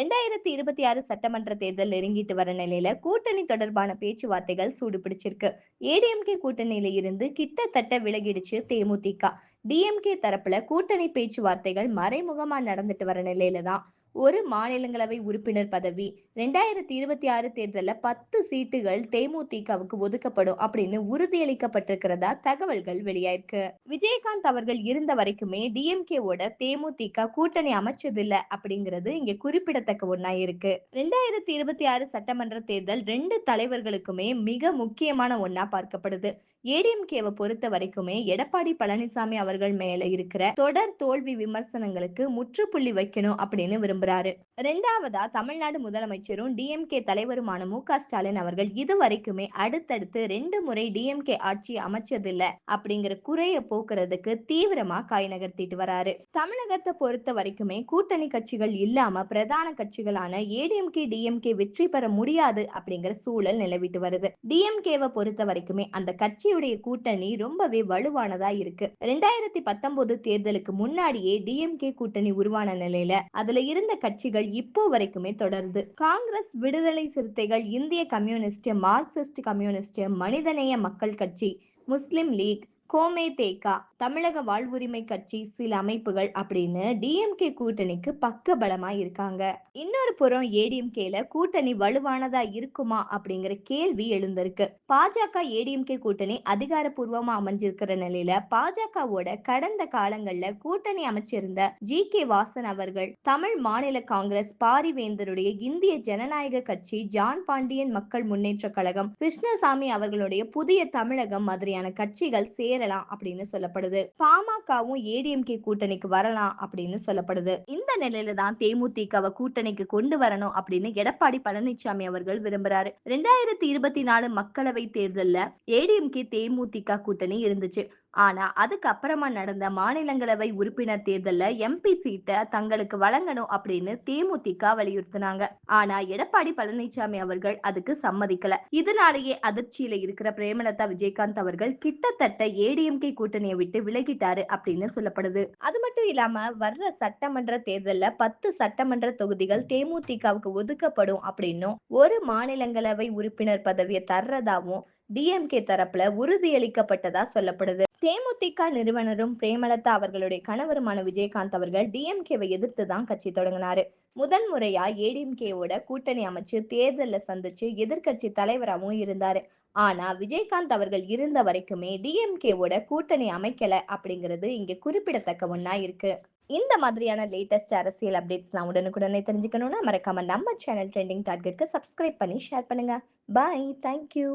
ரெண்டாயிரத்தி இருபத்தி ஆறு சட்டமன்ற தேர்தல் நெருங்கிட்டு வர நிலையில கூட்டணி தொடர்பான பேச்சுவார்த்தைகள் சூடு பிடிச்சிருக்கு ஏடிஎம்கே கூட்டணியில இருந்து கிட்டத்தட்ட விலகிடுச்சு தேமுதிக. டிஎம்கே தரப்புல கூட்டணி பேச்சுவார்த்தைகள் மறைமுகமா நடந்துட்டு வர நிலையில தான். ஒரு மாநிலங்களவை உறுப்பினர் பதவி. ரெண்டாயிரத்தி இருபத்தி ஆறு தேர்தல்ல பத்து சீட்டுகள் தேமுதிகவுக்கு ஒதுக்கப்படும் அப்படின்னு உறுதியளிக்கப்பட்டிருக்கிறதா தகவல்கள் வெளியாயிருக்கு. விஜயகாந்த் அவர்கள் இருந்த வரைக்குமே டிஎம்கேவோட தேமுதிக கூட்டணி அமைச்சதில்ல அப்படிங்கிறது இங்க குறிப்பிடத்தக்க ஒன்னா இருக்கு. ரெண்டாயிரத்தி இருபத்தி ஆறு சட்டமன்ற தேர்தல் ரெண்டு தலைவர்களுக்குமே மிக முக்கியமான ஒன்னா பார்க்கப்படுது. ஏடிஎம்கேவை பொறுத்த வரைக்குமே எடப்பாடி பழனிசாமி அவர்கள் மேல இருக்கிற தொடர் தோல்வி விமர்சனங்களுக்கு முற்றுப்புள்ளி வைக்கணும் அப்படின்னு நம்புறாரு ரெண்டாவதா தமிழ்நாடு முதலமைச்சரும் டிஎம்கே தலைவருமான மு ஸ்டாலின் அவர்கள் இதுவரைக்குமே அடுத்தடுத்து ரெண்டு முறை டிஎம்கே ஆட்சி அமைச்சதில்ல அப்படிங்கிற குறைய போக்குறதுக்கு தீவிரமா காய் நகர்த்திட்டு வராரு. தமிழகத்தை பொறுத்த வரைக்குமே கூட்டணி கட்சிகள் இல்லாம பிரதான கட்சிகளான ஏடிஎம்கே டிஎம்கே வெற்றி பெற முடியாது அப்படிங்கிற சூழல் நிலவிட்டு வருது. டிஎம்கேவை பொறுத்த வரைக்குமே அந்த கட்சியுடைய கூட்டணி ரொம்பவே வலுவானதா இருக்கு. ரெண்டாயிரத்தி பத்தொன்பது தேர்தலுக்கு முன்னாடியே டிஎம்கே கூட்டணி உருவான நிலையில அதுல இருந்த கட்சிகள் இப்போ வரைக்குமே தொடருது. காங்கிரஸ் விடுதலை சிறுத்தைகள் இந்திய கம்யூனிஸ்ட் மார்க்சிஸ்ட் கம்யூனிஸ்ட் மனிதநேய மக்கள் கட்சி முஸ்லிம் லீக் கோமே தேகா தமிழக வாழ்வுரிமை கட்சி சில அமைப்புகள் அப்படின்னு டிஎம்கே கூட்டணிக்கு பக்க பலமா இருக்காங்க. இன்னொரு புறம் ஏடிஎம்கேல கூட்டணி வலுவானதா இருக்குமா அப்படிங்கிற கேள்வி எழுந்திருக்கு. பாஜக ஏடிஎம்கே கூட்டணி அதிகாரப்பூர்வமா அமைஞ்சிருக்கிற நிலையில பாஜகவோட கடந்த காலங்கள்ல கூட்டணி அமைச்சிருந்த ஜி கே வாசன் அவர்கள் தமிழ் மாநில காங்கிரஸ் பாரிவேந்தருடைய இந்திய ஜனநாயக கட்சி ஜான் பாண்டியன் மக்கள் முன்னேற்ற கழகம் கிருஷ்ணசாமி அவர்களுடைய புதிய தமிழகம் மாதிரியான கட்சிகள் சேரலாம் அப்படின்னு சொல்லப்படுது. பாமகவும் ஏடிஎம்கே கூட்டணிக்கு வரலாம் அப்படின்னு சொல்லப்படுது. இந்த நிலையில தான் தேமுதிகவை கூட்டணிக்கு கொண்டு வரணும் அப்படின்னு எடப்பாடி பழனிசாமி அவர்கள் விரும்புறாரு. ரெண்டாயிரத்தி இருபத்தி நாலு மக்களவை தேர்தல்ல ஏடிஎம்கே தேமுதிக கூட்டணி இருந்துச்சு. ஆனா அதுக்கப்புறமா நடந்த மாநிலங்களவை உறுப்பினர் தேர்தல்ல எம்பி சீட்டை தங்களுக்கு வழங்கணும் அப்படின்னு தேமுதிக வலியுறுத்தினாங்க. ஆனா எடப்பாடி பழனிசாமி அவர்கள் அதுக்கு சம்மதிக்கல. இதனாலேயே அதிர்ச்சியில இருக்கிற பிரேமலதா விஜயகாந்த் அவர்கள் கிட்டத்தட்ட ஏடிஎம்கே கூட்டணியை விட்டு விலகிட்டாரு அப்படின்னு சொல்லப்படுது. அது மட்டும் இல்லாம வர்ற சட்டமன்ற தேர்தல்ல பத்து சட்டமன்ற தொகுதிகள் தேமுதிகவுக்கு ஒதுக்கப்படும் அப்படின்னும் ஒரு மாநிலங்களவை உறுப்பினர் பதவியை தர்றதாவும் டிஎம்கே தரப்புல உறுதியளிக்கப்பட்டதா சொல்லப்படுது. தேமுதிக நிறுவனரும் பிரேமலதா அவர்களுடைய கணவருமான விஜயகாந்த் அவர்கள் டிஎம்கேவை எதிர்த்து தான் கட்சி தொடங்கினாரு. முதன் முறையா ஏடிஎம்கேவோட கூட்டணி அமைச்சு தேர்தலில் சந்திச்சு எதிர்க்கட்சி தலைவராகவும் இருந்தாரு. ஆனா விஜயகாந்த் அவர்கள் இருந்த வரைக்குமே டிஎம்கேவோட கூட்டணி அமைக்கல அப்படிங்கிறது இங்க குறிப்பிடத்தக்க ஒன்னா இருக்கு. இந்த மாதிரியான லேட்டஸ்ட் அரசியல் அப்டேட்ஸ்லாம் உடனுக்குடனே தெரிஞ்சுக்கணும்னா மறக்காம நம்ம சேனல் ட்ரெண்டிங் டார்கெட்க்கு சப்ஸ்கிரைப் பண்ணி ஷேர் பண்ணுங்க. Bye thank you